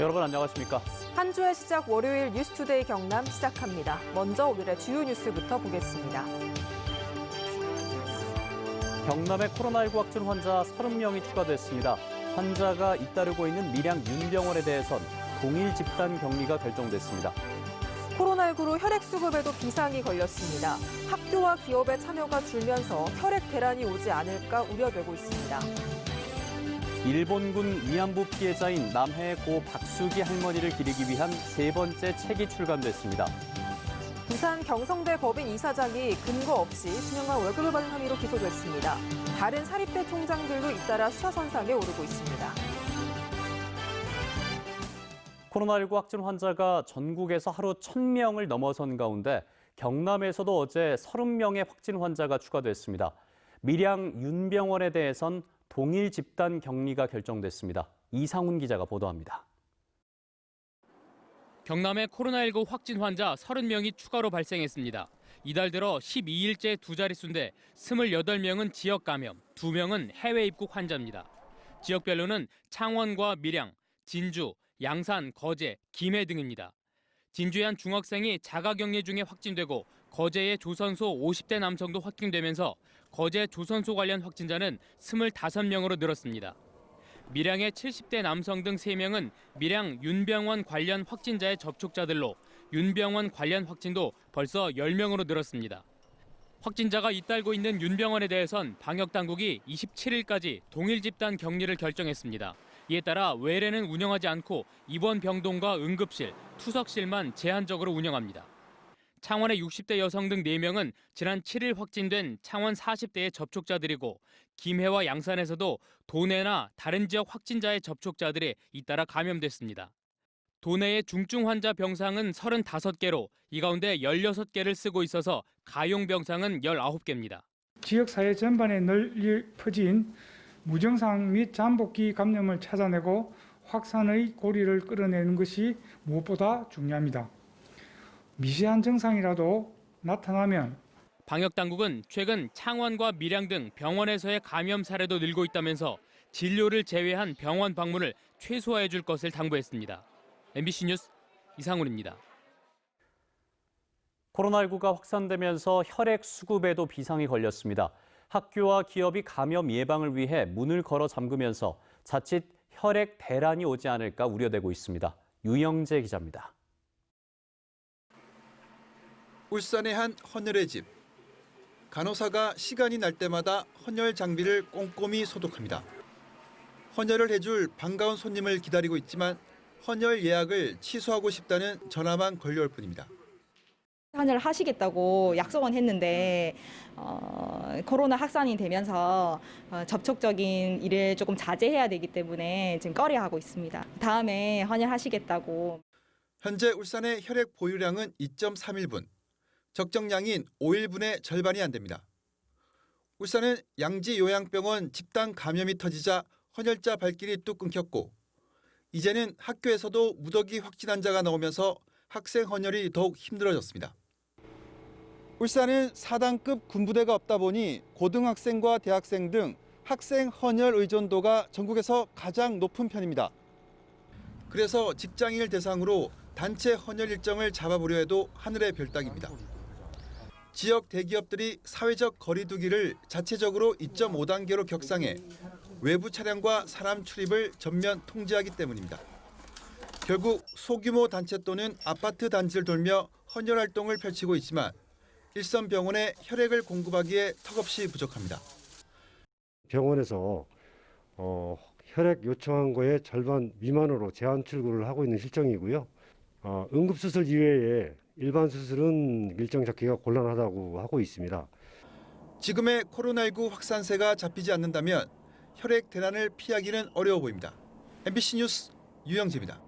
여러분 안녕하십니까? 한 주의 시작 월요일 뉴스투데이 경남 시작합니다. 먼저 오늘의 주요 뉴스부터 보겠습니다. 경남의 코로나19 확진 환자 30명이 추가됐습니다. 환자가 잇따르고 있는 밀양 윤병원에 대해선 동일 집단 격리가 결정됐습니다. 코로나19로 혈액 수급에도 비상이 걸렸습니다. 학교와 기업의 참여가 줄면서 혈액 대란이 오지 않을까 우려되고 있습니다. 일본군 위안부 피해자인 남해의 고 박수기 할머니를 기리기 위한 세 번째 책이 출간됐습니다. 부산 경성대 법인 이사장이 근거 없이 수년간 월급을 받은 혐의로 기소됐습니다. 다른 사립대 총장들도 잇따라 수사선상에 오르고 있습니다. 코로나19 확진 환자가 전국에서 하루 1000명을 넘어선 가운데 경남에서도 어제 30명의 확진 환자가 추가됐습니다. 밀양 윤병원에 대해선 동일 집단 격리가 결정됐습니다. 이상훈 기자가 보도합니다. 경남의 코로나19 확진 환자 30명이 추가로 발생했습니다. 이달 들어 12일째 두 자릿수인데 28명은 지역 감염, 2명은 해외 입국 환자입니다. 지역별로는 창원과 밀양, 진주, 양산, 거제, 김해 등입니다. 진주의 한 중학생이 자가격리 중에 확진되고 거제의 조선소 50대 남성도 확진되면서 거제 조선소 관련 확진자는 25명으로 늘었습니다. 밀양의 70대 남성 등 3명은 밀양 윤병원 관련 확진자의 접촉자들로 윤병원 관련 확진도 벌써 10명으로 늘었습니다. 확진자가 잇따르고 있는 윤병원에 대해선 방역당국이 27일까지 동일 집단 격리를 결정했습니다. 이에 따라 외래는 운영하지 않고 입원 병동과 응급실, 투석실만 제한적으로 운영합니다. 창원의 60대 여성 등 4명은 지난 7일 확진된 창원 40대의 접촉자들이고 김해와 양산에서도 도내나 다른 지역 확진자의 접촉자들이 잇따라 감염됐습니다. 도내의 중증 환자 병상은 35개로 이 가운데 16개를 쓰고 있어서 가용 병상은 19개입니다. 지역 사회 전반에 널리 퍼진 무증상 및 잠복기 감염을 찾아내고 확산의 고리를 끌어내는 것이 무엇보다 중요합니다. 미세한 증상이라도 나타나면 방역 당국은 최근 창원과 밀양 등 병원에서의 감염 사례도 늘고 있다면서 진료를 제외한 병원 방문을 최소화해 줄 것을 당부했습니다. MBC 뉴스 이상훈입니다. 코로나19가 확산되면서 혈액 수급에도 비상이 걸렸습니다. 학교와 기업이 감염 예방을 위해 문을 걸어 잠그면서 자칫 혈액 대란이 오지 않을까 우려되고 있습니다. 유영재 기자입니다. 울산의 한 헌혈의 집. 간호사가 시간이 날 때마다 헌혈 장비를 꼼꼼히 소독합니다. 헌혈을 해줄 반가운 손님을 기다리고 있지만 헌혈 예약을 취소하고 싶다는 전화만 걸려올 뿐입니다. 헌혈을 하시겠다고 약속은 했는데 어, 코로나 확산이 되면서 어, 접촉적인 일을 조금 자제해야 되기 때문에 지금 꺼려하고 있습니다. 다음에 헌혈 하시겠다고. 현재 울산의 혈액 보유량은 2.31분. 적정량인 5일분의 절반이 안 됩니다. 울산은 양지 요양병원 집단 감염이 터지자 헌혈자 발길이 뚝 끊겼고 이제는 학교에서도 무더기 확진 환자가 나오면서 학생 헌혈이 더욱 힘들어졌습니다. 울산은 4단급 군부대가 없다 보니 고등학생과 대학생 등 학생 헌혈 의존도가 전국에서 가장 높은 편입니다. 그래서 직장인을 대상으로 단체 헌혈 일정을 잡아보려 해도 하늘의 별따기입니다. 지역 대기업들이 사회적 거리두기를 자체적으로 2.5단계로 격상해 외부 차량과 사람 출입을 전면 통제하기 때문입니다. 결국 소규모 단체 또는 아파트 단지를 돌며 헌혈 활동을 펼치고 있지만 일선 병원에 혈액을 공급하기에 턱없이 부족합니다. 병원에서 어, 혈액 요청한 거의 절반 미만으로 제한 출구를 하고 있는 실정이고요. 어, 응급수술 이외에 일반 수술은 일정 잡기가 곤란하다고 하고 있습니다. 지금의 코로나19 확산세가 잡히지 않는다면 혈액 대란을 피하기는 어려워 보입니다. MBC 뉴스 유영재입니다.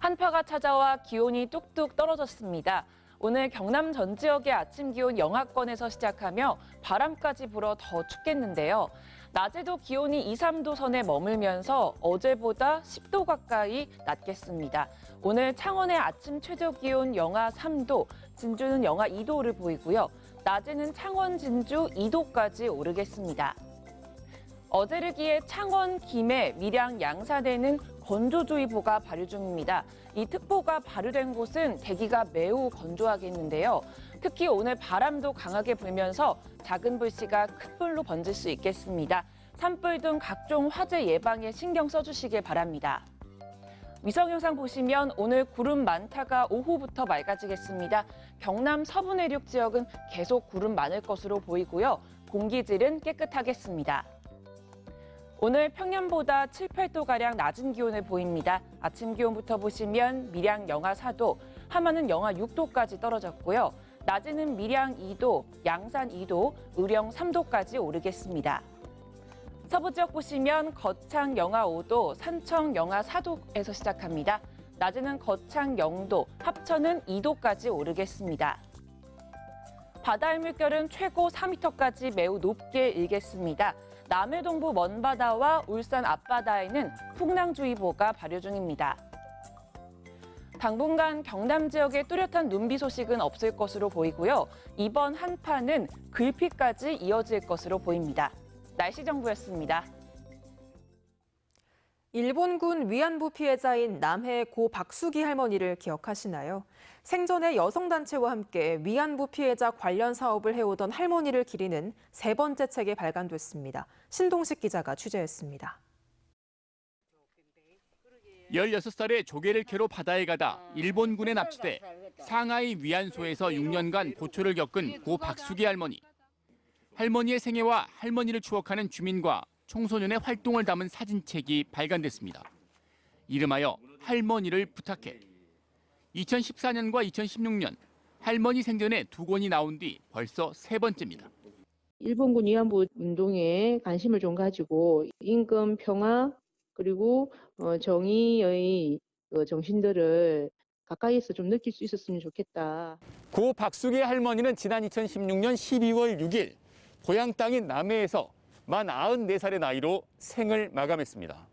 한파가 찾아와 기온이 뚝뚝 떨어졌습니다. 오늘 경남 전 지역의 아침 기온 영하권에서 시작하며 바람까지 불어 더 춥겠는데요. 낮에도 기온이 2, 3도 선에 머물면서 어제보다 10도 가까이 낮겠습니다. 오늘 창원의 아침 최저 기온 영하 3도, 진주는 영하 2도를 보이고요. 낮에는 창원, 진주 2도까지 오르겠습니다. 어제를 기해 창원, 김해, 밀양, 양산에는 건조주의보가 발효 중입니다. 이 특보가 발효된 곳은 대기가 매우 건조하겠는데요. 특히 오늘 바람도 강하게 불면서 작은 불씨가 큰 불로 번질 수 있겠습니다. 산불 등 각종 화재 예방에 신경 써주시길 바랍니다. 위성 영상 보시면 오늘 구름 많다가 오후부터 맑아지겠습니다. 경남 서부 내륙 지역은 계속 구름 많을 것으로 보이고요. 공기질은 깨끗하겠습니다. 오늘 평년보다 7, 8도가량 낮은 기온을 보입니다. 아침 기온부터 보시면 밀양 영하 4도, 함안은 영하 6도까지 떨어졌고요. 낮에는 밀양 2도, 양산 2도, 의령 3도까지 오르겠습니다. 서부 지역 보시면 거창 영하 5도, 산청 영하 4도에서 시작합니다. 낮에는 거창 0도, 합천은 2도까지 오르겠습니다. 바다의 물결은 최고 4m까지 매우 높게 일겠습니다. 남해 동부 먼바다와 울산 앞바다에는 풍랑주의보가 발효 중입니다. 당분간 경남 지역에 뚜렷한 눈비 소식은 없을 것으로 보이고요. 이번 한파는 글피까지 이어질 것으로 보입니다. 날씨 정보였습니다. 일본군 위안부 피해자인 남해 고 박수기 할머니를 기억하시나요? 생전에 여성단체와 함께 위안부 피해자 관련 사업을 해오던 할머니를 기리는 세 번째 책이 발간됐습니다. 신동식 기자가 취재했습니다. 16살에 조개를 캐러 바다에 가다 일본군에 납치돼 상하이 위안소에서 6년간 고초를 겪은 고 박수기 할머니. 할머니의 생애와 할머니를 추억하는 주민과 청소년의 활동을 담은 사진책이 발간됐습니다. 이름하여 할머니를 부탁해. 2014년과 2016년 할머니 생전에 두 권이 나온 뒤 벌써 세 번째입니다. 일본군 위안부 운동에 관심을 좀 가지고 임금 평화 그리고 어, 정의의 그 정신들을 가까이에서 좀 느낄 수 있었으면 좋겠다. 고 박수기 할머니는 지난 2016년 12월 6일 고향 땅인 남해에서 만 94살의 나이로 생을 마감했습니다.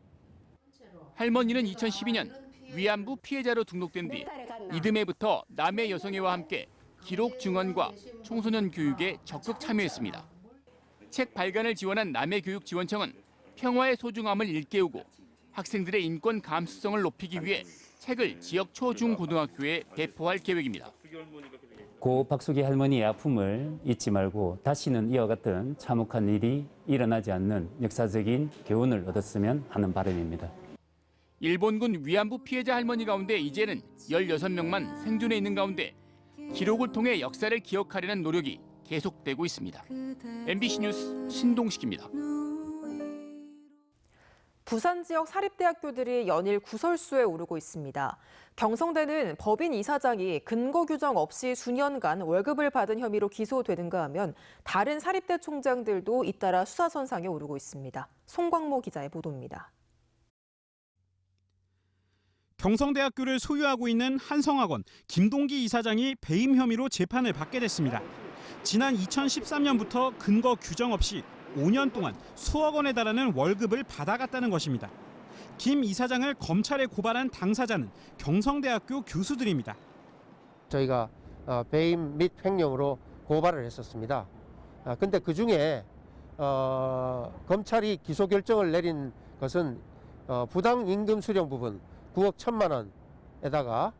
할머니는 2012년 위안부 피해자로 등록된 뒤 이듬해부터 남해 여성회와 함께 기록 증언과 청소년 교육에 적극 참여했습니다. 책 발간을 지원한 남해교육지원청은 평화의 소중함을 일깨우고 학생들의 인권 감수성을 높이기 위해 책을 지역 초중고등학교에 배포할 계획입니다. 고 박수기 할머니의 아픔을 잊지 말고 다시는 이와 같은 참혹한 일이 일어나지 않는 역사적인 교훈을 얻었으면 하는 바람입니다. 일본군 위안부 피해자 할머니 가운데 이제는 16명만 생존해 있는 가운데 기록을 통해 역사를 기억하려는 노력이 계속되고 있습니다. MBC 뉴스 신동식입니다. 부산 지역 사립대학교들이 연일 구설수에 오르고 있습니다. 경성대는 법인 이사장이 근거 규정 없이 수년간 월급을 받은 혐의로 기소되는가 하면 다른 사립대 총장들도 잇따라 수사선상에 오르고 있습니다. 송광모 기자의 보도입니다. 경성대학교를 소유하고 있는 한성학원 김동기 이사장이 배임 혐의로 재판을 받게 됐습니다. 지난 2013년부터 근거 규정 없이 5년 동안 수억 원에 달하는 월급을 받아갔다는 것입니다. 김 이사장을 검찰에 고발한 당사자는 경성대학교 교수들입니다. 저희가 어, 배임 및 횡령으로 고발을 했었습니다. 아, 근데 그 중에 어, 검찰이 기소 결정을 내린 것은 어, 부당 임금 수령 부분 9억 1천만 원에다가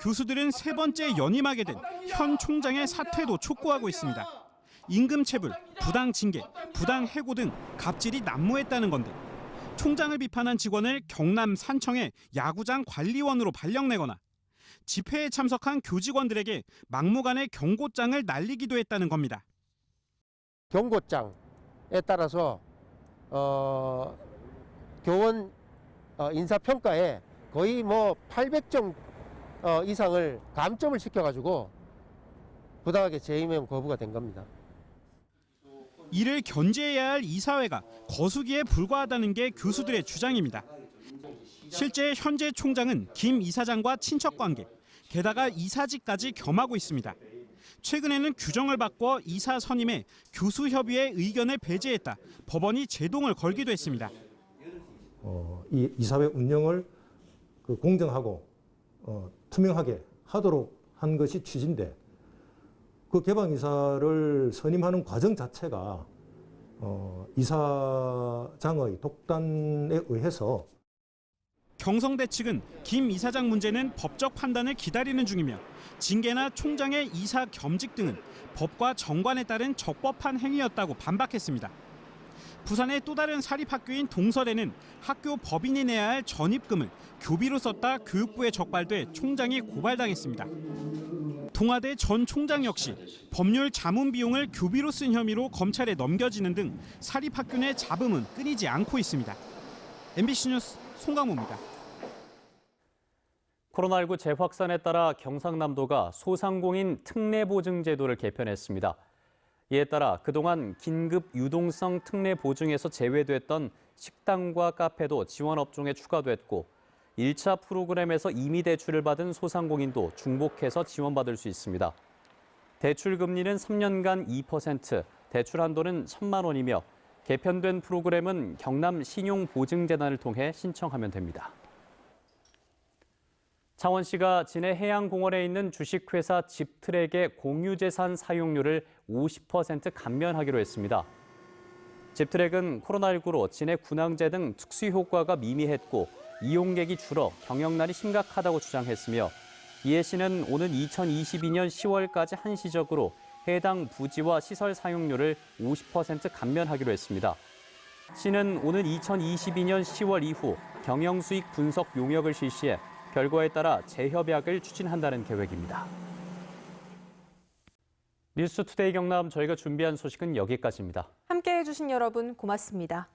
교수들은 세 번째 연임하게 된 현 총장의 사퇴도 촉구하고 있습니다. 임금 체불, 부당 징계, 부당 해고 등 갑질이 난무했다는 건데 총장을 비판한 직원을 경남 산청의 야구장 관리원으로 발령내거나 집회에 참석한 교직원들에게 막무가내 경고장을 날리기도 했다는 겁니다. 경고장에 따라서 어, 교원 어, 인사평가에 거의 뭐 800점 어, 이상을 감점을 시켜가지고 부당하게 재임용 거부가 된 겁니다. 이를 견제해야 할 이사회가 거수기에 불과하다는 게 교수들의 주장입니다. 실제 현재 총장은 김 이사장과 친척 관계, 게다가 이사직까지 겸하고 있습니다. 최근에는 규정을 바꿔 이사 선임에 교수 협의회 의견을 배제했다. 법원이 제동을 걸기도 했습니다. 어, 이 이사회 운영을 그 공정하고 어, 투명하게 하도록 한 것이 취지인데 그 개방 이사를 선임하는 과정 자체가 어, 이사장의 독단에 의해서 경성대 측은 김 이사장 문제는 법적 판단을 기다리는 중이며 징계나 총장의 이사 겸직 등은 법과 정관에 따른 적법한 행위였다고 반박했습니다. 부산의 또 다른 사립학교인 동설에는 학교 법인이 내야 할 전입금을 교비로 썼다 교육부에 적발돼 총장이 고발당했습니다. 동아대 전 총장 역시 법률 자문 비용을 교비로 쓴 혐의로 검찰에 넘겨지는 등 사립학교 내 잡음은 끊이지 않고 있습니다. MBC 뉴스 송강호입니다. 코로나19 재확산에 따라 경상남도가 소상공인 특례보증제도를 개편했습니다. 이에 따라 그동안 긴급 유동성 특례 보증에서 제외됐던 식당과 카페도 지원 업종에 추가됐고 1차 프로그램에서 이미 대출을 받은 소상공인도 중복해서 지원받을 수 있습니다. 대출 금리는 3년간 2%, 대출 한도는 1천만 원이며 개편된 프로그램은 경남 신용보증재단을 통해 신청하면 됩니다. 창원시가 진해 해양공원에 있는 주식회사 집트랙의 공유재산 사용료를 50% 감면하기로 했습니다. 집트랙은 코로나19로 진해 군항제 등 특수 효과가 미미했고 이용객이 줄어 경영난이 심각하다고 주장했으며 이해 씨는 오는 2022년 10월까지 한시적으로 해당 부지와 시설 사용료를 50% 감면하기로 했습니다. 시는 오는 2022년 10월 이후 경영수익 분석 용역을 실시해 결과에 따라 재협약을 추진한다는 계획입니다. 뉴스투데이 경남 저희가 준비한 소식은 여기까지입니다. 함께해 주신 여러분 고맙습니다.